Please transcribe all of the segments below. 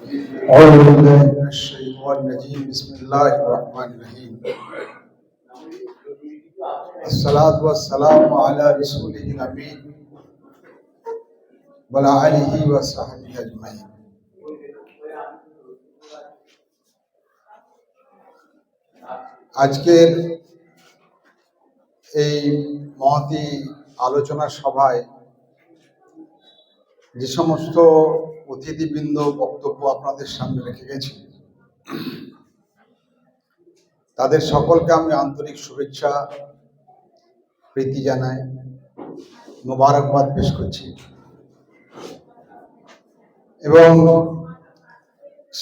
أعوذ بالله من الشيطان الرجيم بسم الله الرحمن الرحيم الصلاة والسلام على رسوله الأمين وعلى آله وصحبه أجمعين আজকের এই মহতি আলোচনা সভায় যে সমস্ত অতিথিবৃন্দ বক্তব্য আপনাদের সামনে রেখে গেছি। তাদের সকলকে আমি আন্তরিক শুভেচ্ছা, প্রীতি জানাই, মোবারকবাদ পেশ করছি। এবং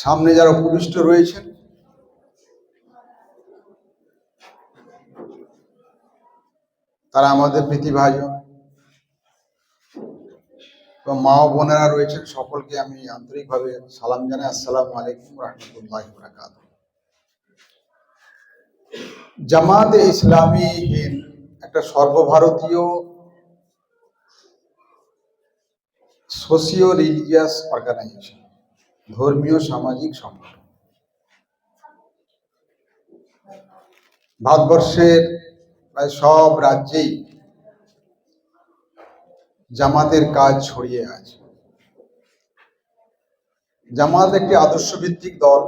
সামনে যারা উপবিষ্ট রয়েছেন, তারা আমাদের প্রীতিভাজন এবং মা ও বোনেরা রয়েছেন, সকলকে আমি আন্তরিকভাবে সালাম জানাই। আসসালামু আলাইকুম রহমতুল্লাহ বরাকাত জামাতে ইসলামী হিন্দ একটা সর্বভারতীয় সোশিও রিলিজিয়াস অর্গানাইজেশন ধর্মীয় সামাজিক সংগঠন। ভারতবর্ষের প্রায় সব রাজ্যেই জামাতের কাজ ছড়িয়ে আছে জামাত একটি আদর্শ ভিত্তিক দল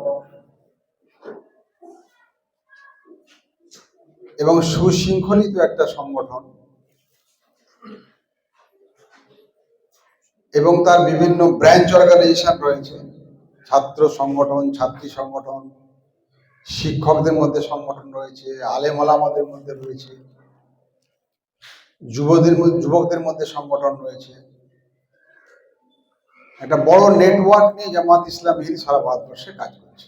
এবং সুশৃঙ্খলিত একটা সংগঠন এবং তার বিভিন্ন ব্রাঞ্চ অর্গানাইজেশন রয়েছে। ছাত্র সংগঠন, ছাত্রী সংগঠন, শিক্ষকদের মধ্যে সংগঠন রয়েছে, আলেম আলামাদের মধ্যে রয়েছে। যুবদের যুবকদের মধ্যে সংগঠন রয়েছে। একটা বড় নেটওয়ার্ক নিয়ে জামাত ইসলাম সারা ভারতবর্ষে কাজ করছে।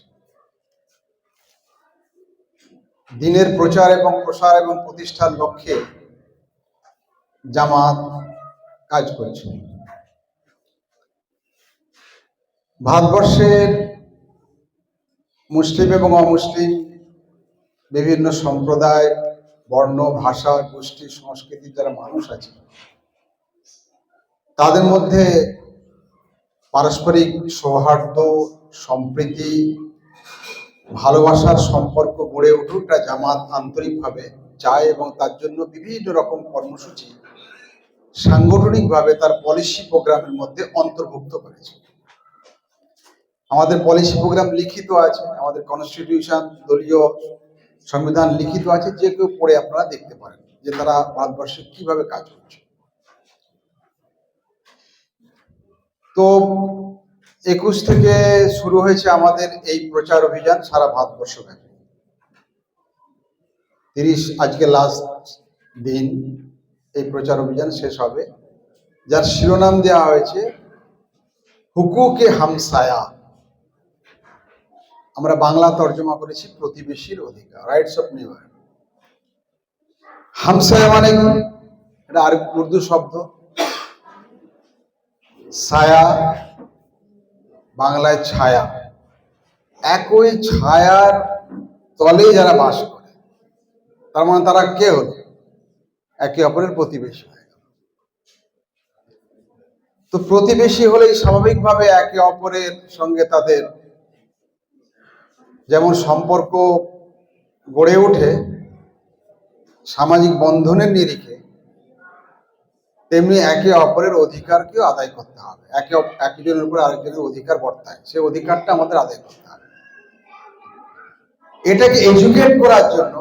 দিনের প্রচার এবং প্রসার এবং প্রতিষ্ঠার লক্ষ্যে জামাত কাজ করছে। ভারতবর্ষের মুসলিম এবং অমুসলিম বিভিন্ন সম্প্রদায় বর্ণ, ভাষা, গোষ্ঠী, সংস্কৃতির যারা মানুষ আছে, তাদের মধ্যে পারস্পরিক সৌহার্দ্য, সম্প্রীতি, ভালোবাসার সম্পর্ক গড়ে উঠুকটা জামাত আন্তরিকভাবে চায় এবং তার জন্য বিভিন্ন রকম কর্মসূচি সাংগঠনিকভাবে তার পলিসি প্রোগ্রামের মধ্যে অন্তর্ভুক্ত করেছে। আমাদের পলিসি প্রোগ্রাম লিখিত আছে, আমাদের কনস্টিটিউশন দলীয় সংবিধান লিখিত আছে, যে কেউ পড়ে আপনারা দেখতে পারেন যে তারা ভারতবর্ষে কীভাবে কাজ করছে। তো একুশ থেকে শুরু হয়েছে আমাদের এই প্রচার অভিযান সারা ভারতবর্ষ ব্যাপী। তিরিশ, আজকে লাস্ট দিন এই প্রচার অভিযান শেষ হবে। যার শিরোনাম দেওয়া হয়েছে, হুকুকে হামসায়া আমরা বাংলা তর্জমা করেছি প্রতিবেশীর অধিকার রাইটস অফ নেভার হামসায়া মানে এটা আর উর্দু শব্দ। ছায়া বাংলায় ছায়া। একই ছায়ার তলে যারা বাস করে, তার মানে তারা কে হল একে অপরের প্রতিবেশী হয়ে গেল। তো প্রতিবেশী হলেই স্বাভাবিকভাবে একে অপরের সঙ্গে তাদের যেমন সম্পর্ক গড়ে ওঠে সামাজিক বন্ধনের নিরিখে, তেমনি একে অপরের অধিকারকেও আদায় করতে হবে। একে একজনের উপর আরেকজনের অধিকার বর্তায়। সেই অধিকারটা আমাদের আদায় করতে হবে। এটাকে এডুকেট করার জন্য,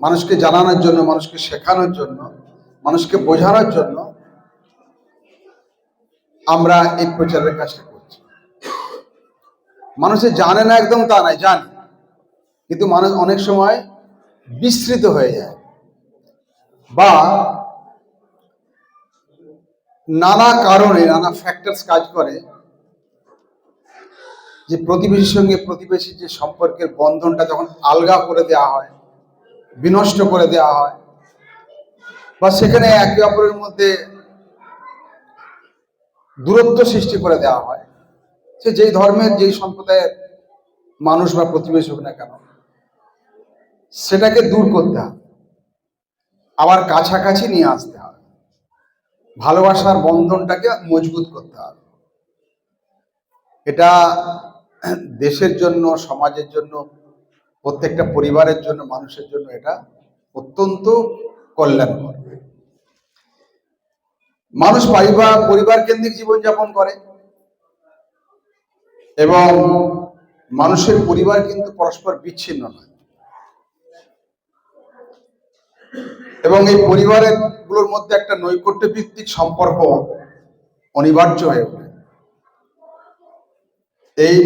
মানুষকে জানানোর জন্য, মানুষকে শেখানোর জন্য, মানুষকে বোঝানোর জন্য আমরা এই প্রচারের কাজটা মানুষে জানে না একদম তা নয়, জানে। কিন্তু মানুষ অনেক সময় বিস্তৃত হয়ে যায়। বা নানা কারণে, নানা ফ্যাক্টরস কাজ করে যে প্রতিবেশীর সঙ্গে প্রতিবেশীর যে সম্পর্কের বন্ধনটা যখন আলগা করে দেওয়া হয়, বিনষ্ট করে দেওয়া হয়, বা সেখানে একে অপরের মধ্যে দূরত্ব সৃষ্টি করে দেওয়া হয় সে যেই ধর্মের, যেই সম্প্রদায়ের মানুষ বা প্রতিবেশী হোক না কেন, সেটাকে দূর করতে হবে। আবার কাছাকাছি নিয়ে আসতে হবে। ভালোবাসার বন্ধনটাকে মজবুত করতে হবে। এটা দেশের জন্য, সমাজের জন্য, প্রত্যেকটা পরিবারের জন্য, মানুষের জন্য এটা অত্যন্ত কল্যাণকর। মানুষ পরিবার পরিবার কেন্দ্রিক জীবনযাপন করে। এবং মানুষের পরিবার কিন্তু পরস্পর বিচ্ছিন্ন নয়। এবং এই পরিবারেরগুলোর মধ্যে একটা নৈকট্য ভিত্তিক সম্পর্ক অনিবার্য হয়ে ওঠে। এই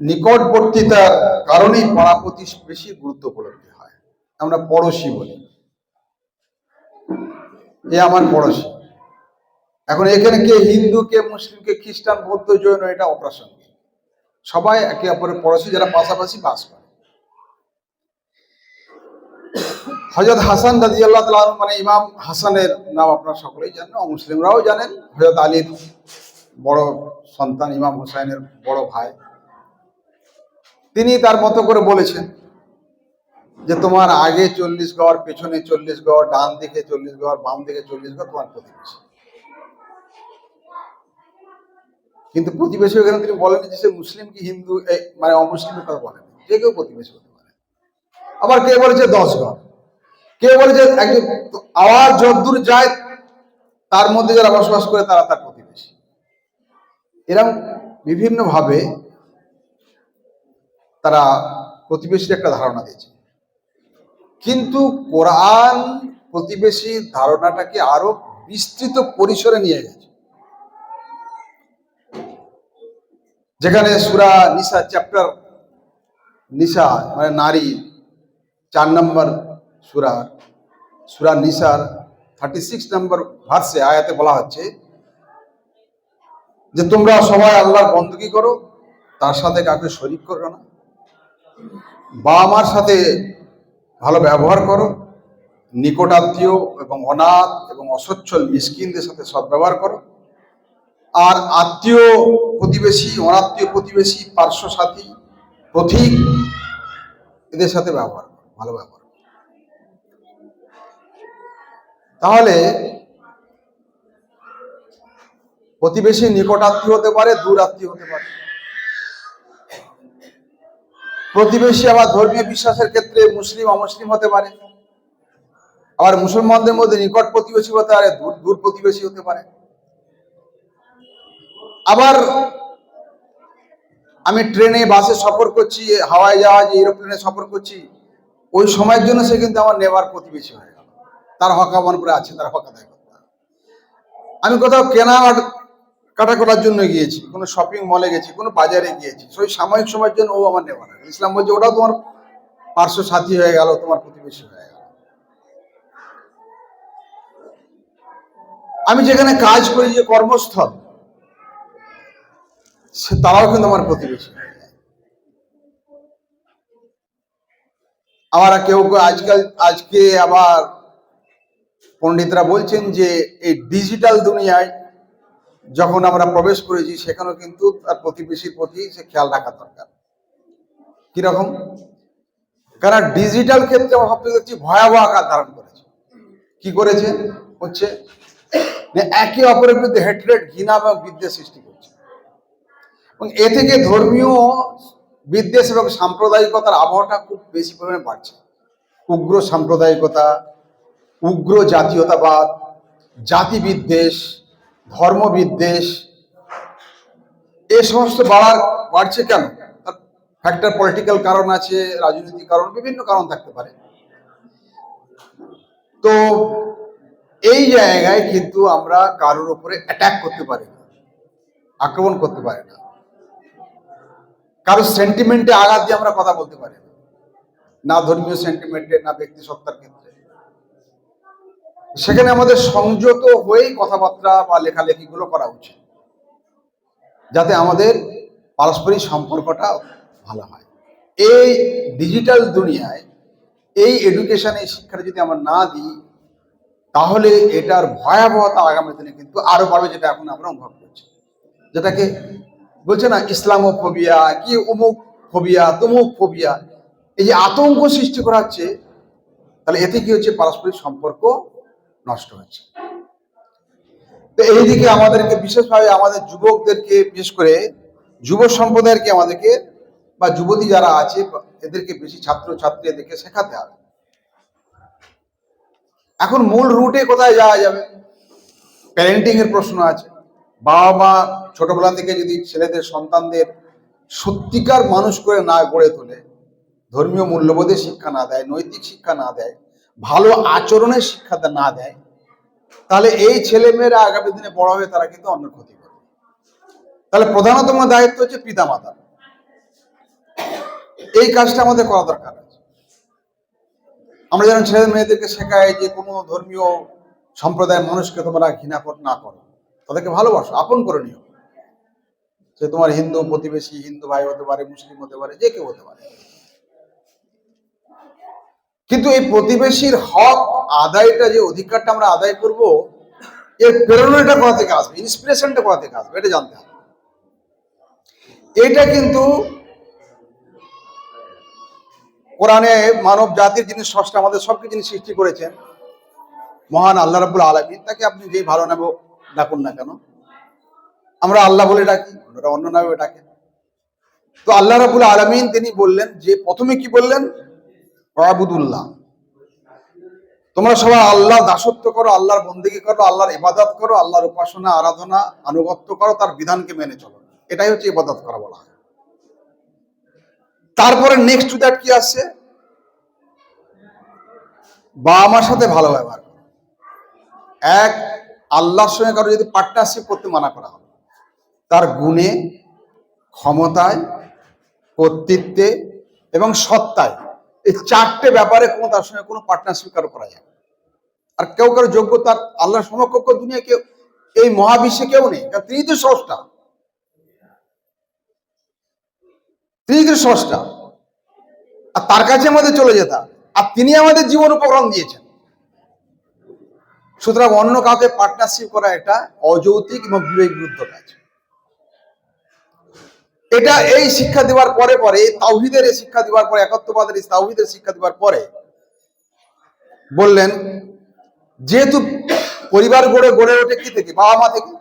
নিকটবর্তিতার কারণেই পাড়া প্রতিবেশী গুরুত্ব উপলব্ধি হয়। আমরা পড়োশি বলি। এ আমার পড়োশি। এখন এখানে কে হিন্দু, কে মুসলিম, কে খ্রিস্টান, বৌদ্ধ, জৈন, এটা অপ্রাসঙ্গিক। সবাই একে অপরের পড়োশি যারা পাশাপাশি বাস করে। হজরত হাসান রাজি আল্লাহ মানে ইমাম হাসানের নাম আপনারা সকলেই জানেন মুসলিমরাও জানেন। হজরত আলীর বড় সন্তান ইমাম হুসাইনের বড় ভাই। তিনি তার মতো করে বলেছেন যে, তোমার আগে চল্লিশ গড়, পেছনে চল্লিশ গড়, ডান দিকে চল্লিশ গড়, বাম দিকে চল্লিশ গড়, তোমার প্রতিবেশী। কিন্তু প্রতিবেশী ওখানে তিনি বলেন যে সে মুসলিম কি হিন্দু? মানে অমুসলিমের কথা বলেন। যে কেউ প্রতিবেশী হতে পারে। আবার কে বলেছে দশ ঘর? কে বলেছে একজন আওয়াজ যদ্দূর যায়, তার মধ্যে যারা বসবাস করে, তারা তার প্রতিবেশী। এরকম বিভিন্নভাবে তারা প্রতিবেশীর একটা ধারণা দিয়েছে। কিন্তু কোরআন প্রতিবেশী ধারণাটাকে আরও বিস্তৃত পরিসরে নিয়ে গেছে। যেখানে সুরা নিসা চ্যাপ্টার নিসা মানে নারী, চার নম্বর সুরা সুরা নিসার থার্টি সিক্স নম্বর ভার্সে আয়াতে বলা হচ্ছে যে, তোমরা সবাই আল্লাহর বন্দুকি করো, তার সাথে কাউকে শরিক করো না। বাবা মার সাথে ভালো ব্যবহার করো, নিকটাত্মীয় এবং অনাথ এবং অসচ্ছল মিসকিনদের সাথে সদ্ব্যবহার করো। আর আত্মীয় প্রতিবেশী, অনাত্মীয় প্রতিবেশী, পার্শ্ব সাথী পথিক এদের সাথে ব্যবহার ভালো ব্যবহার তাহলে প্রতিবেশী নিকট আত্মীয় হতে পারে, দূর আত্মীয় হতে পারে। প্রতিবেশী আবার ধর্মীয় বিশ্বাসের ক্ষেত্রে মুসলিম, অমুসলিম হতে পারে। আবার মুসলমানদের মধ্যে নিকট প্রতিবেশী হতে পারে, দূর দূর প্রতিবেশী হতে পারে। আবার আমি ট্রেনে, বাসে সফর করছি হাওয়াই জাহাজ, এরোপ্লেনে সফর করছি। ওই সময়ের জন্য সে কিন্তু আমার নেবার প্রতিবেশী হয়ে গেল। তার হক উপরে আছে, তার হকা হবে। আমি কোথাও কেনা কাটা করার জন্য গিয়েছি, কোনো শপিং মলে গেছি, কোনো বাজারে গিয়েছি। সেই সাময়িক সময়ের জন্য ও আমার লাগে ইসলাম বলছে, ওটাও তোমার পার্শ্ব সাথী হয়ে গেল, তোমার প্রতিবেশী হয়ে গেল। আমি যেখানে কাজ করি, যে কর্মস্থল সে তারাও কিন্তু আমার প্রতিবেশী। আবার কেউ কেউ আজকাল, আজকে আবার পণ্ডিতরা বলছেন যে এই ডিজিটাল দুনিয়ায় যখন আমরা প্রবেশ করেছি, সেখানেও কিন্তু তার প্রতিবেশীর প্রতি সে খেয়াল রাখা দরকার। কীরকম? কারণ ডিজিটাল ক্ষেত্রে আমরা সবথেকে দেখছি ভয়াবহ আকার ধারণ করেছে। কি করেছে? হচ্ছে একে অপরের বিরুদ্ধে হেট্রেট ঘৃণা এবং বিদ্বেষ সৃষ্টি এবং এ থেকে ধর্মীয় বিদ্বেষ এবং সাম্প্রদায়িকতার আবহাওয়াটা খুব বেশি পরিমাণে বাড়ছে। উগ্র সাম্প্রদায়িকতা, উগ্র জাতীয়তাবাদ, জাতি বিদ্বেষ, ধর্ম বিদ্বেষ, এ সমস্ত বাড়ার, বাড়ছে কেন? ফ্যাক্টর পলিটিক্যাল কারণ আছে, রাজনৈতিক কারণ, বিভিন্ন কারণ থাকতে পারে। তো এই জায়গায় কিন্তু আমরা কারোর উপরে অ্যাটাক করতে পারি না, আক্রমণ করতে পারি না। কারোর সেন্টিমেন্টে আঘাত দিয়ে আমরা কথা বলতে পারি না। না ধর্মীয় সেন্টিমেন্টে না ব্যক্তি সত্তার ক্ষেত্রে। সেখানে আমাদের সংযত হয়েই কথাবার্তা বা লেখালেখিগুলো করা উচিত। যাতে আমাদের পারস্পরিক সম্পর্কটা ভালো হয়। এই ডিজিটাল দুনিয়ায়, এই এডুকেশন এই শিক্ষাটা যদি আমরা না দিই, তাহলে এটার ভয়াবহতা আগামী দিনে কিন্তু আরও বাড়বে যেটা এখন আমরা অনুভব করছি। যেটাকে বলছে না, ইসলামোফোবিয়া কি অমুক ফোবিয়া তমুক ফোবিয়া এই যে আতঙ্ক সৃষ্টি করা হচ্ছে, তাহলে এতে কি হচ্ছে? পারস্পরিক সম্পর্ক নষ্ট হচ্ছে। তো এইদিকে আমাদেরকে বিশেষভাবে আমাদের যুবকদেরকে, বিশেষ করে যুব সম্প্রদায়কে আমাদেরকে, বা যুবতী যারা আছে, এদেরকে বেশি ছাত্র ছাত্রী এদেরকে শেখাতে হবে। এখন মূল রুটে কোথায় যাওয়া যাবে? প্যারেন্টিং এর প্রশ্ন আছে। বাবা মা ছোটবেলা থেকে যদি ছেলেদের সন্তানদের সত্যিকার মানুষ করে না গড়ে তোলে, ধর্মীয় মূল্যবোধের শিক্ষা না দেয়, নৈতিক শিক্ষা না দেয়, ভালো আচরণের শিক্ষা না দেয়, তাহলে এই ছেলে মেয়েরা আগামী দিনে বড় হয়ে তারা কিন্তু অন্য ক্ষতি করে তাহলে প্রধানতম দায়িত্ব হচ্ছে পিতা মাতার এই কাজটা আমাদের করা দরকার আছে। আমরা যেন ছেলে মেয়েদেরকে শেখাই যে কোনো ধর্মীয় সম্প্রদায়ের মানুষকে তোমরা ঘৃণা না করো। তাদেরকে ভালোবাসো, আপন করে নিও। সে তোমার হিন্দু প্রতিবেশী, হিন্দু ভাই হতে পারে, মুসলিম হতে পারে, যে কেউ হতে পারে। কিন্তু এই প্রতিবেশীর হক, আদায়টা যে অধিকারটা আমরা আদায় করব, এর প্রেরণাটা কোথা থেকে আসবে? ইন্সপিরেশনটা কোথা থেকে আসবে? এটা জানতে হবে। এটা কিন্তু কোরআনে মানব জাতির যিনি ষষ্ঠ আমাদের সবকে যিনি সৃষ্টি করেছেন, মহান আল্লাহ রাবুল আলমিন, তাকে আপনি যেই ভালো নামে ডাকুন না কেন? আমরা আল্লাহ বলে ডাকি ওনারা অন্য নামে ডাকেন তো আল্লাহ রাবুল আলমিন তিনি বললেন যে, প্রথমে কি বললেন? আবুদুল্লাহ তোমরা সবাই আল্লাহ দাসত্ব করো, আল্লাহর বন্দিগি করো, আল্লাহর ইবাদত করো, আল্লাহর উপাসনা, আরাধনা, আনুগত্য করো, তার বিধানকে মেনে চলো। এটাই হচ্ছে ইবাদত করা বলা হয়। তারপরে নেক্সট টু দ্যাট কি আসছে? বাবা মার সাথে ভালো ব্যবহার। এক আল্লাহর সঙ্গে কারও যদি পার্টনারশিপ করতে মানা করা হবে তার গুণে, ক্ষমতায়, কর্তৃত্বে এবং সত্তায় এই চারটে ব্যাপারে কোনো তার সঙ্গে কোনো পার্টনারশিপ কারও করা যায়। আর কেউ কারও যোগ্যতার আল্লাহর সমকক্ষ দুনিয়া কেউ, এই মহাবিশ্বে কেউ নেই। কারণ তিনি তো স্রষ্টা। তিনি তো আর তার কাছে আমাদের চলে যেতাম আর তিনি আমাদের জীবন উপকরণ দিয়েছেন। সুতরাং অন্য কাউকে পার্টনারশিপ করা এটা অযৌক্তিক এবং বিবেক বিরুদ্ধ কাজ। এটা এই শিক্ষা দেওয়ার পরে পরে, এই তাওহিদের এই শিক্ষা দেওয়ার পরে, একত্ববাদের এই তাওহিদের শিক্ষা দেওয়ার পরে বললেন, যেহেতু পরিবার গড়ে গড়ে ওঠে কি থেকে? বাবা মা থেকে,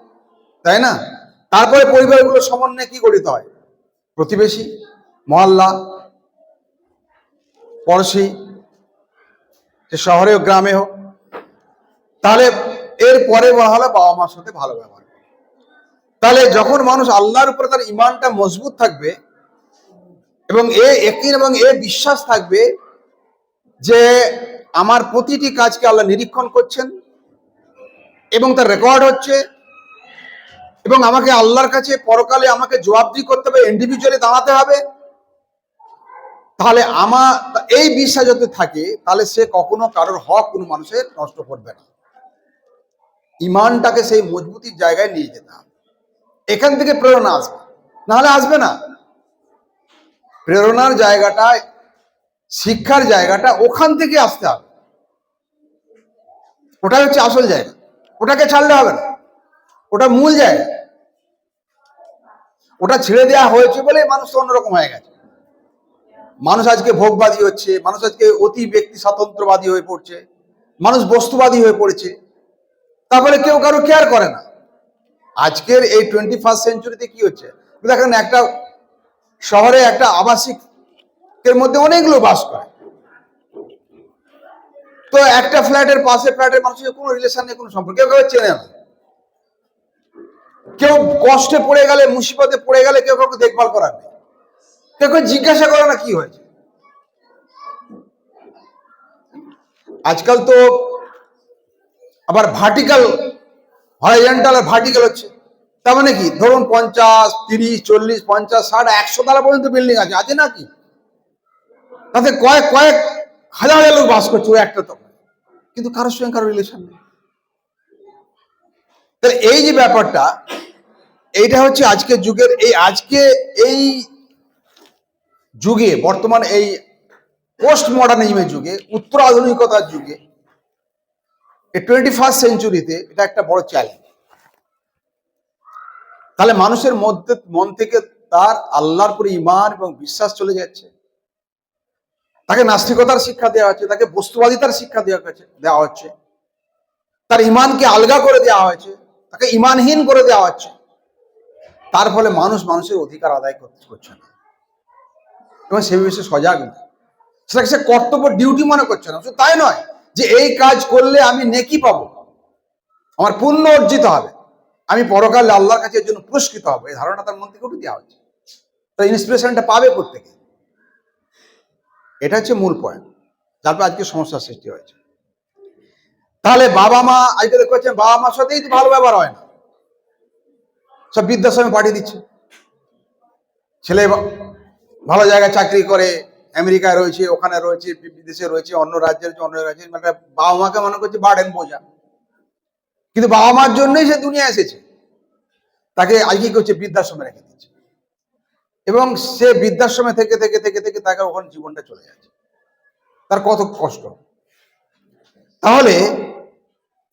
তাই না? তারপরে পরিবারগুলো সমন্বয়ে কি গঠিত হয়? প্রতিবেশী, মহল্লা, পড়শি শহরে হোক, গ্রামে হোক তাহলে এর পরে বলা হলো বাবা মার সাথে ভালো ব্যবহার তাহলে যখন মানুষ আল্লাহর উপরে তার ইমানটা মজবুত থাকবে এবং এ একিন এবং এ বিশ্বাস থাকবে যে আমার প্রতিটি কাজকে আল্লাহ নিরীক্ষণ করছেন এবং তার রেকর্ড হচ্ছে এবং আমাকে আল্লাহর কাছে পরকালে আমাকে জবাবদি করতে হবে ইন্ডিভিজুয়ালি দাঁড়াতে হবে। তাহলে আমার, এই বিশ্বাস যদি থাকে, তাহলে সে কখনো কারোর হক কোনো মানুষের নষ্ট করবে না। ইমানটাকে সেই মজবুতির জায়গায় নিয়ে যেতে হবে। এখান থেকে প্রেরণা আসবে। নাহলে আসবে না। প্রেরণার জায়গাটা, শিক্ষার জায়গাটা ওখান থেকে আসতে হবে। ওটাই হচ্ছে আসল জায়গা। ওটাকে ছাড়লে হবে না। ওটা মূল জায়গা। ওটা ছেড়ে দেওয়া হয়েছে বলে মানুষ তো অন্যরকম হয়ে গেছে। মানুষ আজকে ভোগবাদী হচ্ছে, মানুষ আজকে অতি ব্যক্তি স্বাতন্ত্রবাদী হয়ে পড়ছে, মানুষ বস্তুবাদী হয়ে পড়েছে। তারপরে কেউ কারও কেয়ার করে না। আজকের এই টোয়েন্টি ফার্স্ট সেঞ্চুরিতে কি হচ্ছে? দেখেন একটা শহরে একটা আবাসিক এর মধ্যে অনেকগুলো বাস করে। তো একটা ফ্ল্যাটের পাশে ফ্ল্যাটের মানুষের কোনো রিলেশন নেই, কোনো সম্পর্ক। কেউ কেউ চেনে না। কেউ কষ্টে পড়ে গেলে, মুসিবতে পড়ে গেলে কেউ কাউকে দেখভাল করার নেই। কেউ কেউ জিজ্ঞাসা করে না কি হয়েছে। আজকাল তো আবার ভার্টিক্যাল হরাইজেন্টাল আর ভার্টিক্যাল হচ্ছে। তার মানে কি? ধরুন পঞ্চাশ, তিরিশ, চল্লিশ, পঞ্চাশ, ষাট, একশো তালা পর্যন্ত বিল্ডিং আছে। আছে নাকি তাতে কয়েক কয়েক হাজার হাজার লোক বাস করছে ওই একটা তখন কিন্তু কারোর সঙ্গে কারও রিলেশন নেই। তাহলে এই যে ব্যাপারটা, এইটা হচ্ছে আজকের যুগের, এই আজকে এই যুগে, বর্তমান এই পোস্ট মডার্নিজমের যুগে উত্তর আধুনিকতার যুগে এই টোয়েন্টি ফার্স্ট সেঞ্চুরিতে এটা একটা বড় চ্যালেঞ্জ তাহলে মানুষের মধ্যে, মন থেকে তার আল্লাহর প্রতি ইমান এবং বিশ্বাস চলে যাচ্ছে। তাকে নাস্তিকতার শিক্ষা দেওয়া হচ্ছে, তাকে বস্তুবাদিতার শিক্ষা দেওয়া হচ্ছে দেওয়া হচ্ছে। তার ইমানকে আলগা করে দেওয়া হয়েছে, তাকে ইমানহীন করে দেওয়া হচ্ছে। তার ফলে মানুষ মানুষের অধিকার আদায় করতে করছে না। এবং সে বিষয়ে সজাগ না। সেটাকে সে কর্তব্য ডিউটি মনে করছে না। শুধু তাই নয় যে এই কাজ করলে আমি নেকি পাবো। আমার পুণ্য অর্জিত হবে। আমি পরকালে আল্লাহর কাছে এর জন্য পুরস্কৃত হব। এই ধারণা তার মন থেকে উঠে দেওয়া হচ্ছে তো ইন্সপিরেশনটা পাবে কোথেকে এটা হচ্ছে মূল পয়েন্ট তারপর আজকে সমস্যার সৃষ্টি হয়েছে। তাহলে বাবা মা, আজকে দেখতে পাচ্ছেন, বাবা মার সাথেই তো ভালো ব্যবহার হয় না। সব বৃদ্ধাশ্রমে পাঠিয়ে দিচ্ছে। ছেলে ভালো জায়গায় চাকরি করে আমেরিকায় রয়েছে, ওখানে রয়েছে বিদেশে রয়েছে, অন্য রাজ্যে রয়েছে অন্য রাজ্যে মানে বাবা মাকে মনে করছে বাড়েন বোঝা। কিন্তু বাবা মার জন্যই সে দুনিয়া এসেছে। তাকে আজকে কি করছে? বৃদ্ধাশ্রমে রেখে দিচ্ছে। এবং সে বৃদ্ধাশ্রমে থেকে থেকে থেকে থেকে তাকে ওখানে জীবনটা চলে যাচ্ছে। তার কত কষ্ট। তাহলে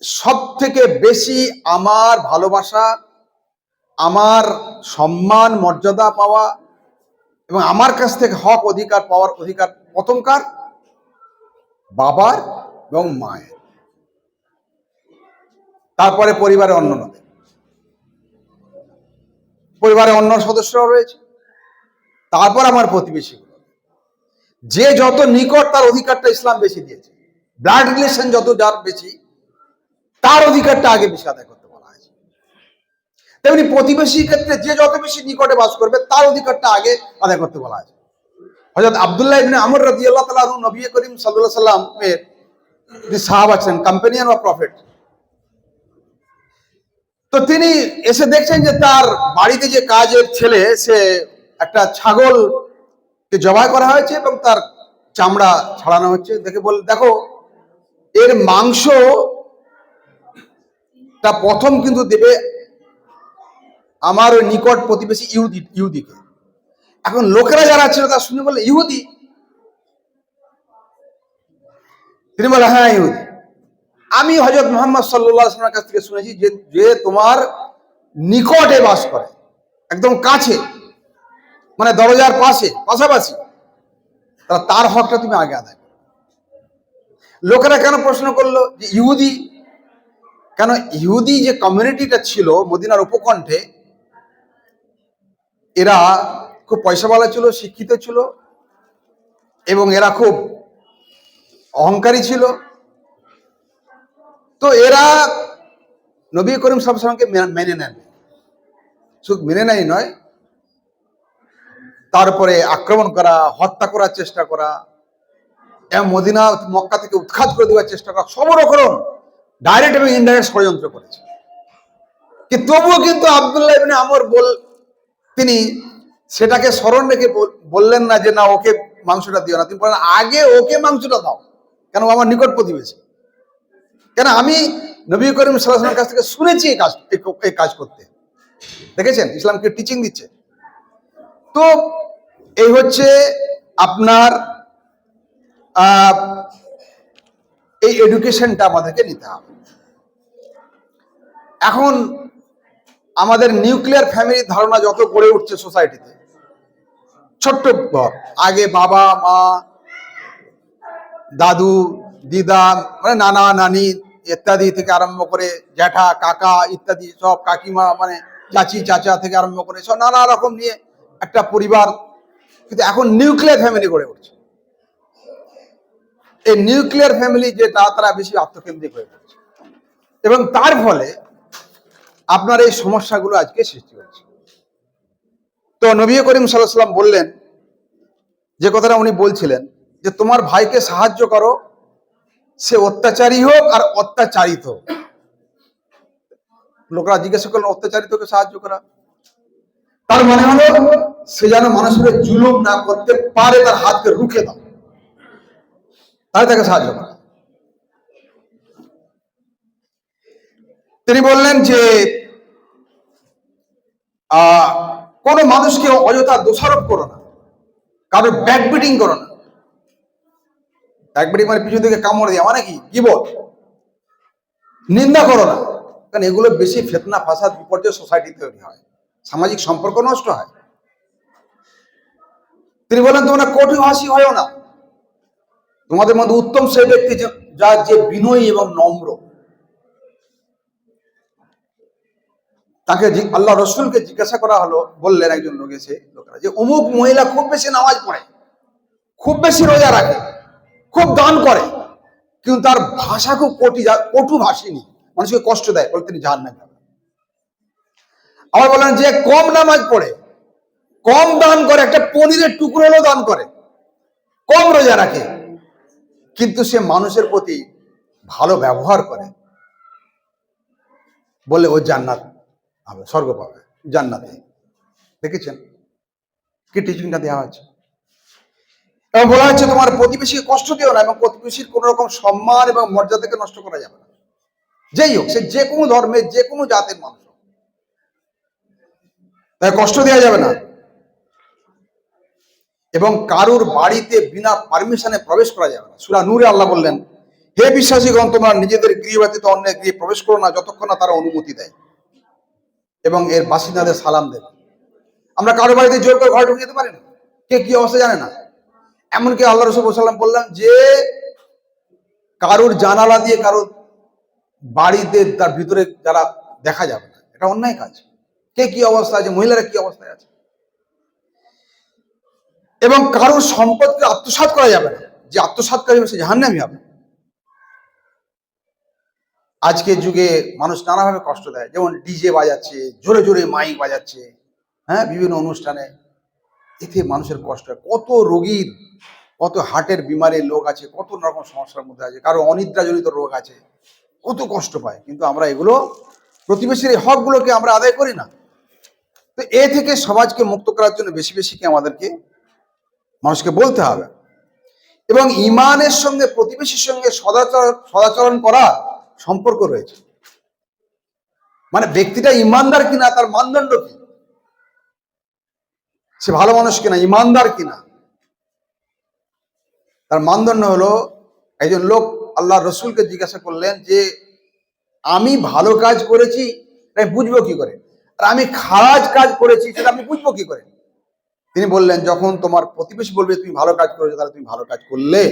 সব থেকে বেশি আমার ভালোবাসা, আমার সম্মান, মর্যাদা পাওয়া এবং আমার কাছ থেকে হক অধিকার, পাওয়ার অধিকার প্রথমকার বাবার এবং মায়ের। তারপরে পরিবারের অন্যান্যদের পরিবারের অন্য সদস্যরাও রয়েছে। তারপর আমার প্রতিবেশী। যে যত নিকট তার অধিকারটা ইসলাম বেশি দিয়েছে, ব্লাড রিলেশন যত যার বেশি, তার অধিকারটা আগে বেশি আদায় তেমনি প্রতিবেশীর ক্ষেত্রে যে যত বেশি নিকটে বাস করবে, তার অধিকারটা আগে আদায় করতে বলা হয়েছে হযরত আবদুল্লাহ ইবনে আমর রাদিয়াল্লাহু তাআলা আনহু, নবী করিম সাল্লাল্লাহু আলাইহি সাল্লামের যে সাহাবা ছিলেন কম্পেনিয়ন বা প্রফেট তো তিনি এসে দেখছেন যে তার বাড়িতে যে কাজের ছেলে, সে একটা ছাগল কে জবাই করা হয়েছে এবং তার চামড়া ছাড়ানো হচ্ছে। দেখে বল, দেখো, এর মাংস তা প্রথম কিন্তু দেবে আমার ওই নিকট প্রতিবেশী ইহুদি, ইহুদিকে। এখন লোকেরা যারা ছিল তা শুনে বলে ইহুদি? তিনি বলে হ্যাঁ ইহুদি। আমি হজরত মোহাম্মদ সাল্লামের কাছ থেকে শুনেছি যে যে তোমার নিকটে বাস করে, একদম কাছে মানে দরজার পাশে, পাশাপাশি তার হকটা তুমি আগে আদায় লোকেরা কেন প্রশ্ন করল যে, ইহুদি? কেন ইহুদি যে কমিউনিটিটা ছিল, মদিনার উপকণ্ঠে এরা খুব পয়সাওয়ালা ছিল, শিক্ষিত ছিল এবং এরা খুব অহংকারী ছিল। তো এরা নবী করিম সাল্লামকে মেনে নেন। শুধু মেনে নেয় নয়, তারপরে আক্রমণ করা, হত্যা করার চেষ্টা করা, এবং মদিনা, মক্কা থেকে উৎখাত করে দেওয়ার চেষ্টা করা সব রকম ডাইরেক্ট এবং ইনডাইরেক্ট ষড়যন্ত্র করেছে। তবুও কিন্তু আবদুল্লাহ আমর বল তিনি সেটাকে স্মরণ রেখে বললেন না যে না, ওকে মাংসটা দিও না। তিনি বললেন আগে ওকে মাংসটা দাও, কেন আমার নিকট প্রতিবেশী। কেন আমি নবী করিম সাল্লাহামের কাছ থেকে শুনেছি এই কাজ এই কাজ করতে। দেখেছেন? ইসলামকে টিচিং দিচ্ছে। তো এই হচ্ছে আপনার এই এডুকেশনটা আমাদেরকে নিতে হবে। এখন আমাদের নিউক্লিয়ার ফ্যামিলির ধারণা যত গড়ে উঠছে সোসাইটিতে, ছোট্ট ঘর। আগে বাবা, মা, দাদু, দিদা মানে নানা, নানি ইত্যাদি থেকে আরম্ভ করে জ্যাঠা, কাকা ইত্যাদি সব কাকিমা মানে চাচি, চাচা থেকে আরম্ভ করে সব নানা রকম নিয়ে একটা পরিবার। কিন্তু এখন নিউক্লিয়ার ফ্যামিলি গড়ে উঠছে। এই নিউক্লিয়ার ফ্যামিলি যেটা, তারা বেশি আত্মকেন্দ্রিক হয়ে পড়ছে। এবং তার ফলে আপনার এই সমস্যাগুলো আজকে সৃষ্টি হচ্ছে তো নবী করিম সাল্লাম বললেন, যে কথাটা উনি বলছিলেন, যে তোমার ভাইকে সাহায্য করো, সে অত্যাচারী হোক আর অত্যাচারিত হোক। লোকরা জিজ্ঞাসা করলেন অত্যাচারিতকে সাহায্য করা। তার মানে হলো, সে যেন মানুষের জুলুম না করতে পারে, তার হাতকে রুখে দাও। তাহলে তাকে সাহায্য করা। তিনি বললেন যে কোনো মানুষকে অযথা দোষারোপ করো না। কারও ব্যাক বিটিং করো না। ব্যাক বিটিং মানে পিছন থেকে কামড় দেওয়া মানে কি? গিবট নিন্দা করো না। কারণ এগুলো বেশি ফেতনা, ফাসাদ, বিপর্যয় সোসাইটি তৈরি হয়। সামাজিক সম্পর্ক নষ্ট হয়। তিনি বলেন তোমরা কঠিন হাসি হয় না। তোমাদের মধ্যে উত্তম সেই ব্যক্তি যে- যে বিনয়ী এবং নম্র। তাকে আল্লাহ রসুলকে জিজ্ঞাসা করা হলো, বললেন একজন লোক এসে, লোকেরা যে অমুক মহিলা খুব বেশি নামাজ পড়ে, খুব বেশি রোজা রাখে, খুব দান করে, কিন্তু তার ভাষা খুব কটি কটু ভাষিনী। মানুষকে কষ্ট দেয়, বলে তিনি জান না আবার বললেন যে কম নামাজ পড়ে, কম দান করে, একটা পনিরের টুকরো হলেও দান করে, কম রোজা রাখে। কিন্তু সে মানুষের প্রতি ভালো ব্যবহার করে। বলে ও জান্নাত। হবে স্বর্গ পাবে, জান্নাতে। দেখেছেন? কি টিচিংটা দেওয়া হচ্ছে এবং বলা হচ্ছে তোমার প্রতিবেশীকে কষ্ট দিও না এবং প্রতিবেশীর কোন রকম সম্মান এবং মর্যাদাকে নষ্ট করা যাবে না। যেই হোক, সে যে কোনো ধর্মের, যে কোনো জাতের মানুষ। তাই কষ্ট দেওয়া যাবে না। এবং কারুর বাড়িতে বিনা পারমিশনে প্রবেশ করা যাবে না। সুরা নূরে আল্লাহ বললেন, হে বিশ্বাসীগণ, তোমরা নিজেদের গৃহ ব্যতীত অন্যের গৃহে প্রবেশ করো না যতক্ষণ না তারা অনুমতি দেয়। এবং এর বাসিন্দাদের সালাম দেবে। আমরা কারও বাড়িতে জোর করে ঘরে ঢুকে যেতে পারি না? কে কি অবস্থা জানে না? এমনকি আল্লাহ রসুল সাল্লাম বললেন যে, কারুর জানালা দিয়ে কারুর বাড়িতে তার ভিতরে যারা দেখা যাবে না, এটা অন্যায় কাজ। কে কি অবস্থা আছে? মহিলারা কি অবস্থায় আছে? এবং কারোর সম্পদকে আত্মসাৎ করা যাবে না। যে আত্মসাৎকারী হবে সে জাহান্নামি হবে। আজকের যুগে মানুষ নানাভাবে কষ্ট দেয়। যেমন ডিজে বাজাচ্ছে, জোরে জোরে মাইক বাজাচ্ছে হ্যাঁ বিভিন্ন অনুষ্ঠানে। এতে মানুষের কষ্ট হয়। কত রোগীর, কত হার্টের বিমারের লোক আছে, কত রকম সমস্যার মধ্যে আছে, কারও অনিদ্রাজনিত রোগ আছে, কত কষ্ট পায়। কিন্তু আমরা এগুলো প্রতিবেশীর এই হকগুলোকে আমরা আদায় করি না। তো এ থেকে সমাজকে মুক্ত করার জন্য বেশি বেশি কি আমাদেরকে, মানুষকে বলতে হবে। এবং ইমানের সঙ্গে, প্রতিবেশীর সঙ্গে সদাচরণ সদাচরণ করা সম্পর্ক রয়েছে। মানে ব্যক্তিটা ইমানদার কিনা, তার মানদণ্ড কি? সে ভালো মানুষ কিনা, ইমানদার কিনা? তার মানদণ্ড হলো, একজন লোক আল্লাহ রসুলকে জিজ্ঞাসা করলেন যে, আমি ভালো কাজ করেছি? আমি বুঝব কি করে? আর আমি খারাপ কাজ করেছি, সেটা আমি বুঝব কি করে? তিনি বললেন, যখন তোমার প্রতিবেশী বলবে, তুমি ভালো কাজ করেছ, তাহলে তুমি ভালো কাজ করলে।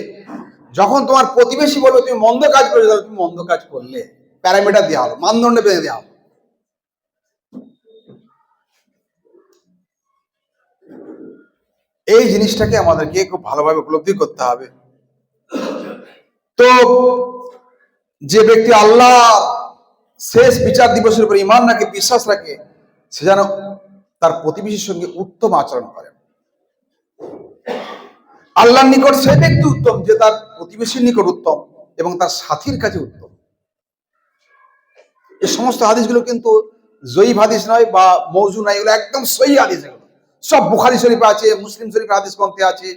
যখন তোমার প্রতিবেশী বলবে, তুমি মন্দ কাজ করেছ, তাহলে তুমি মন্দ কাজ করলে। প্যারামিটার দেওয়া হলো, মানদণ্ডে বেঁধে দেওয়া হলো। এই জিনিসটাকে আমাদেরকে খুব ভালোভাবে উপলব্ধি করতে হবে। তো, যে ব্যক্তি আল্লাহ শেষ বিচার দিবসের উপর ইমান রাখে, বিশ্বাস রাখে, সে যেন তার প্রতিবেশীর সঙ্গে উত্তম আচরণ করে। আল্লাহর নিকট সে ব্যক্তি উত্তম, যে তার প্রতিবেশীর নিকট উত্তম এবং তার সাথীর কাছে উত্তম। এই সমস্ত হাদিসগুলো কিন্তু জয়ীব হাদিস নয় বা মৌজু নাই, এগুলো একদম সহি হাদিস এগুলো। সব বুখারি শরীফে আছে, মুসলিম শরীফে হাদিস গ্রন্থে আছে,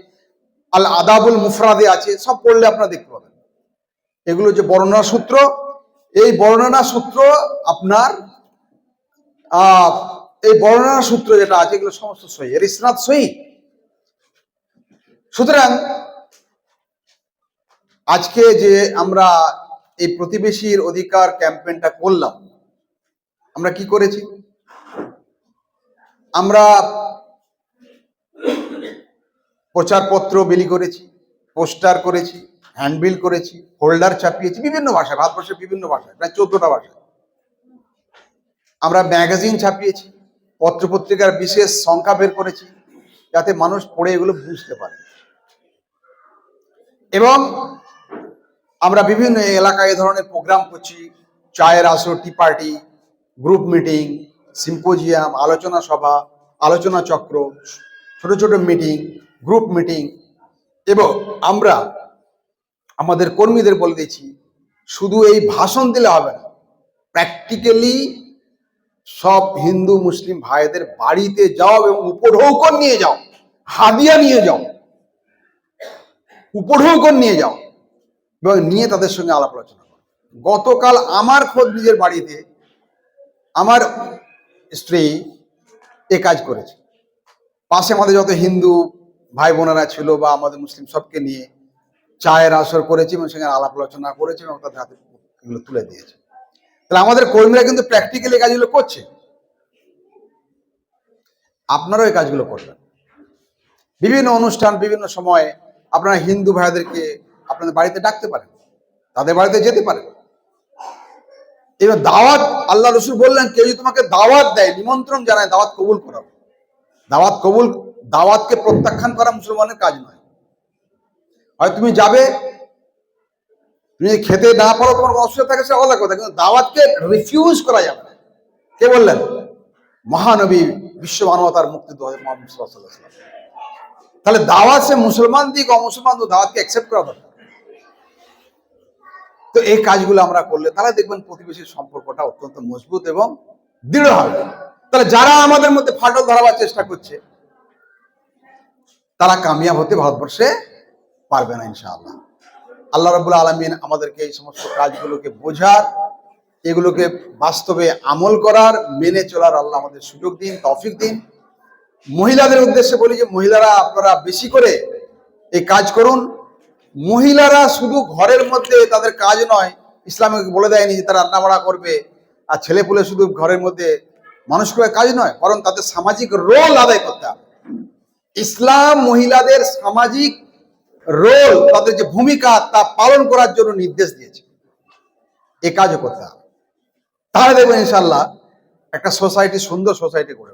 আল আদাবুল মুফরাদে আছে, সব পড়লে আপনারা দেখতে পাবেন। এগুলো যে বর্ণনা সূত্র, এই বর্ণনা সূত্র আপনার এই বর্ণনা সূত্র যেটা আছে, এগুলো সমস্ত সহি, এর ইসনাদ সহি। সুতরাং আজকে যে আমরা এই প্রতিবেশীর অধিকার ক্যাম্পেইনটা করলাম, আমরা কি করেছি? আমরা প্রচারপত্র বিলি করেছি, পোস্টার করেছি, হ্যান্ডবিল করেছি হোল্ডার চাপিয়েছি, বিভিন্ন ভাষায়, ভারতবর্ষের বিভিন্ন ভাষায়, প্রায় চোদ্দটা ভাষায়। আমরা ম্যাগাজিন ছাপিয়েছি, পত্রপত্রিকার বিশেষ সংখ্যা বের করেছি, যাতে মানুষ পড়ে এগুলো বুঝতে পারে। এবং আমরা বিভিন্ন এলাকায় ধরনের প্রোগ্রাম করছি। চায়ের আসর tea party group meeting symposium আলোচনা সভা, আলোচনা চক্র, ছোট ছোট মিটিং গ্রুপ মিটিং এবং আমরা আমাদের কর্মীদের বলে দিয়েছি, শুধু এই ভাষণ দিলে হবে না প্র্যাকটিক্যালি সব হিন্দু, মুসলিম ভাইদের বাড়িতে যাও এবং উপঢৌকন নিয়ে যাও, হাদিয়া নিয়ে যাও। উপঢৌকন নিয়ে যাও এবং নিয়ে তাদের সঙ্গে আলাপ আলোচনা করো। গতকাল আমার খোঁজ নিজের বাড়িতে আমার স্ত্রী এ কাজ করেছে। পাশে আমাদের যত হিন্দু ভাই বোনেরা ছিল বা আমাদের মুসলিম সবকে নিয়ে চায়ের আসর করেছি এবং সেখানে আলাপ আলোচনা করেছি এবং তাদের হাতে এগুলো তুলে দিয়েছে। তাহলে আমাদের কর্মীরা কিন্তু প্র্যাকটিক্যালি কাজগুলো করছে। আপনারাও এই কাজগুলো করবেন। বিভিন্ন অনুষ্ঠান বিভিন্ন সময়ে আপনারা হিন্দু ভাইদেরকে আপনাদের বাড়িতে ডাকতে পারেন, তাদের বাড়িতে যেতে পারেন। এবার দাওয়াত, আল্লাহ রসুল বললেন, কেউ যদি তোমাকে দাওয়াত দেয়, নিমন্ত্রণ জানায়, দাওয়াত কবুল করো দাওয়াত কবুল, দাওয়াতকে প্রত্যাখ্যান করা মুসলমানের কাজ নয়। হয় তুমি যাবে, তুমি খেতে না পারো, তোমার অসুবিধা থাকে, সে আলাদা কথা, কিন্তু দাওয়াতকে রিফিউজ করা যাবে না। কে বললেন? মহানবী বিশ্ব মানবতার মুক্তি দু হাজার মোহাম্মদ ওয়াসাল্লাম। তাহলে দাওয়াত সে মুসলমান দিক, অমুসলমান দিক, দাওয়াতকে অ্যাকসেপ্ট করা দরকার। তো এই কাজগুলো আমরা করলে তাহলে দেখবেন প্রতিবেশীর সম্পর্কটা অত্যন্ত মজবুত এবং দৃঢ় হবে। তাহলে যারা আমাদের মধ্যে ফাটল ধরাবার চেষ্টা করছে, তারা কামিয়াব হতে ভারতবর্ষে পারবে না ইনশাআল্লাহ। আল্লাহ রাবুল আলমিন আমাদেরকে এই সমস্ত কাজগুলোকে বোঝার, এগুলোকে বাস্তবে আমল করার, মেনে চলার আল্লাহ আমাদের সুযোগ দিন, তৌফিক দিন। মহিলাদের উদ্দেশ্যে বলি যে মহিলারা আপনারা বেশি করে এই কাজ করুন। মহিলারা শুধু ঘরের মধ্যে তাদের কাজ নয় ইসলামে বলে দেয়নি যে তারা রান্নাবাড়া করবে, আর ছেলে পুলে শুধু ঘরের মধ্যে মানুষ করে কাজ নয়, বরং তাদের সামাজিক রোল আদায় করতে হবে। ইসলাম মহিলাদের সামাজিক রোল তাদের যে ভূমিকা, তা পালন করার জন্য নির্দেশ দিয়েছে। এ কাজও করতে হবে। তাহলে দেখবেন ইনশাল্লাহ একটা সোসাইটি সুন্দর সোসাইটি গড়ে